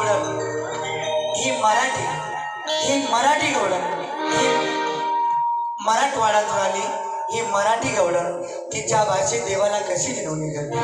गौरव ही मराठी ही मराठी गौरव ही मराठवाड्यात राहिली ही मराठी गौरव तिच्या भाषेत देवाला कशी दिनवणी करते?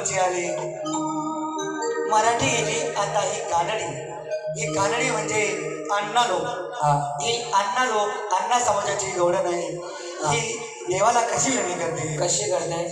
वरचे आले. मराठी गेली आता ही कानडी. ही कानडी म्हणजे अण्णा लोक. ही. अण्णा लोक अण्णा समाजाची एवढं नाही ही. देवाला कशी करते? कशी करते?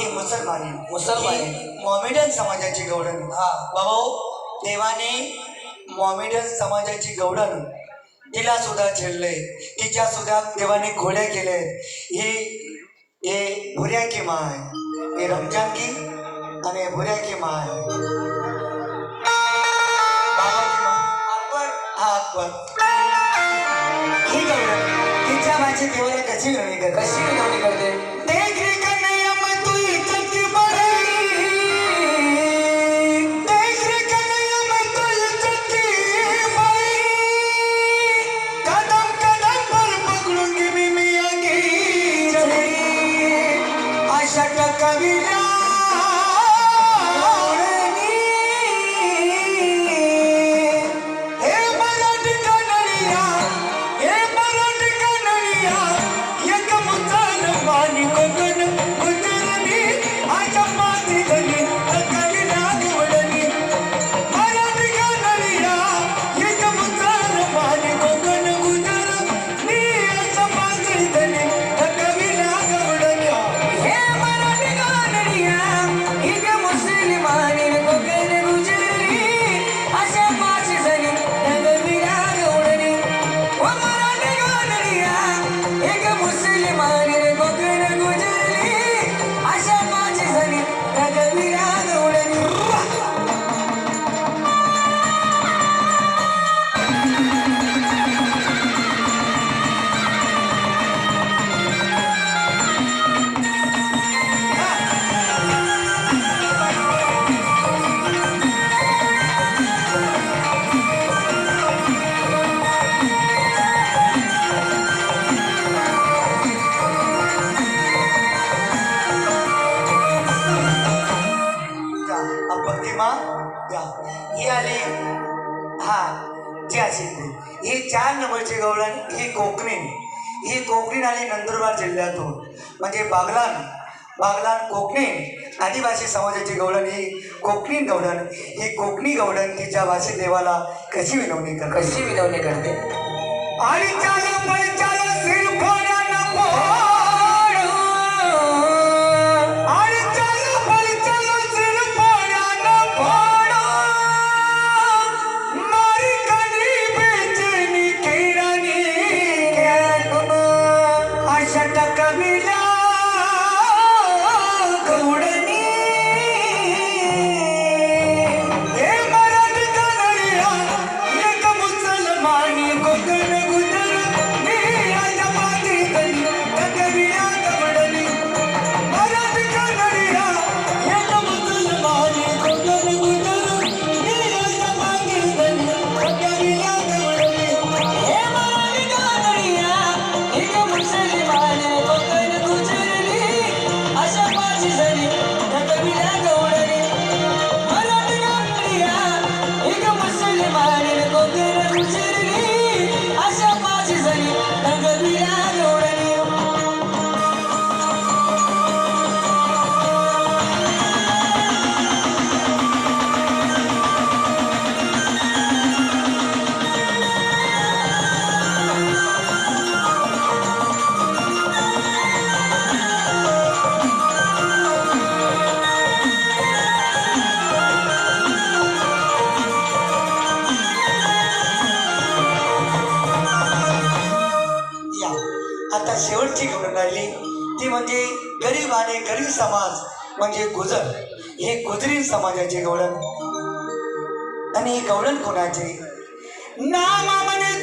हे मुसलमान मुसलमान मॉमिडन समाजाची गवडण हा बाबा हो, देवाने मॉमिडन समाजाची गवडण तिला सुद्धा छेडले तिच्या सुद्धा देवाने घोड्या केले हे हे भुऱ्या की माय? हे रमजान की? आणि भुऱ्या की माय? ही गवडण तिच्या माझी देवाला कशी गवणी करते? कशी गवणी करते? आली. हा जी असेल ते ही चार नंबरची गवळण ही कोकणी ही कोकणी आली नंदुरबार जिल्ह्यातून. म्हणजे बागलान. बागलान कोकणी आदिवासी समाजाची गवळण ही कोकणी गवळण. ही कोकणी गवळण तिच्या भाषेत देवाला कशी विनवणी करते? कशी विनवणी करते? आणि Let me ती म्हणजे गरीब आणि गरीब समाज म्हणजे गुजर. हे गुजरी समाजाचे गवळण. आणि हे गवळण कोणाचे? नामा म्हणे